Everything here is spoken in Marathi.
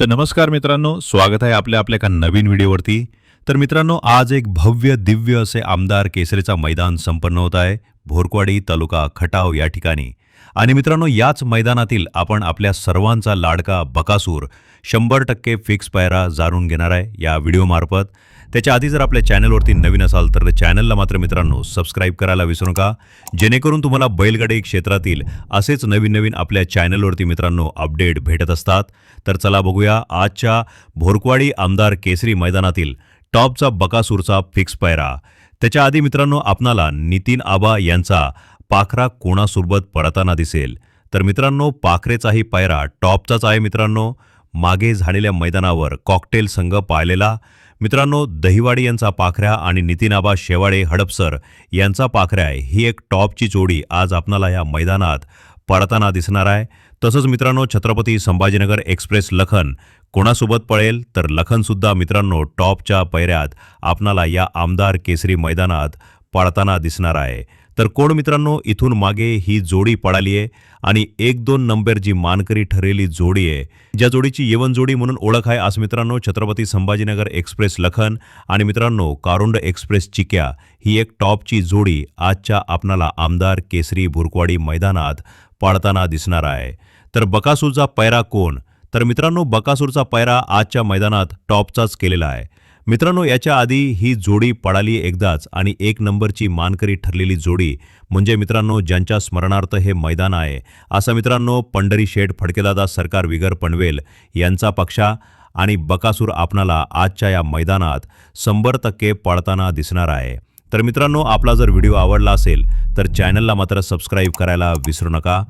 तर नमस्कार मित्रांनो स्वागत आहे आपल्या आपल्या एका नवीन व्हिडिओवरती. तर मित्रांनो आज एक भव्य दिव्य असे आमदार केसरीचा मैदान संपन्न होत आहे. भोरकवाडी तालुका खटाव या ठिकाणी. आणि मित्रांनो याच मैदानातील आपण आपल्या सर्वांचा लाडका बकासूर शंभर टक्के फिक्स पायरा जाणून घेणार आहे या व्हिडिओमार्फत त्याच्या आधी जर आपल्या चॅनलवरती नवीन असाल तर चॅनलला मात्र मित्रांनो सबस्क्राईब करायला विसरू नका. जेणेकरून तुम्हाला बैलगाडी क्षेत्रातील असेच नवीन नवीन आपल्या चॅनलवरती मित्रांनो अपडेट भेटत असतात. तर चला बघूया आजच्या भोरकवाडी आमदार केसरी मैदानातील टॉपचा बकासूरचा फिक्स पायरा. त्याच्या आधी मित्रांनो आपणाला नितीन आबा यांचा पाखरा कोणासोबत पळताना दिसेल. तर मित्रांनो पाखरेचाही पायरा टॉपचाच आहे मित्रांनो. मागे झालेल्या मैदानावर कॉकटेल संघ पाहिलेला. मित्रांनो दहिवाडी यांचा पाखऱ्या आणि नितीनाबा शेवाडे हडपसर यांचा पाखऱ्या ही एक टॉपची जोडी आज आपणाला या मैदानात पडताना दिसणार आहे. तसंच मित्रांनो छत्रपती संभाजीनगर एक्सप्रेस लखन कोणासोबत पळेल? तर लखनसुद्धा मित्रांनो टॉपच्या पैऱ्यात आपणाला या आमदार केसरी मैदानात पळताना दिसणार आहे. तर कोण मित्रांनो इथून मागे ही जोडी पळाली आहे आणि एक दोन नंबर जी मानकरी ठरलेली जोडी आहे ज्या जोडीची येवन जोडी म्हणून ओळख आहे. आज मित्रांनो छत्रपती संभाजीनगर एक्सप्रेस लखन आणि मित्रांनो कारुंड एक्सप्रेस चिक्या ही एक टॉपची जोडी आजच्या आपणाला आमदार केसरी भुरकवाडी मैदानात पाळताना दिसणार आहे. तर बकासूरचा पैरा कोण? तर मित्रांनो बकासूरचा पैरा आजच्या मैदानात टॉपचाच केलेला आहे. मित्रांनो याच्या आधी ही जोडी पडाली एकदाच आणि एक नंबरची मानकरी ठरलेली जोडी म्हणजे मित्रांनो ज्यांच्या स्मरणार्थ हे मैदान आहे. असं मित्रांनो पंढरी शेठ फडकेदादा सरकार विगर पनवेल यांचा पक्षा आणि बकासूर आपणाला आजच्या या मैदानात शंभर टक्के पळताना दिसणार आहे. तर मित्रांनो आपला जर व्हिडिओ आवडला असेल तर चॅनलला मात्र सबस्क्राईब करायला विसरू नका.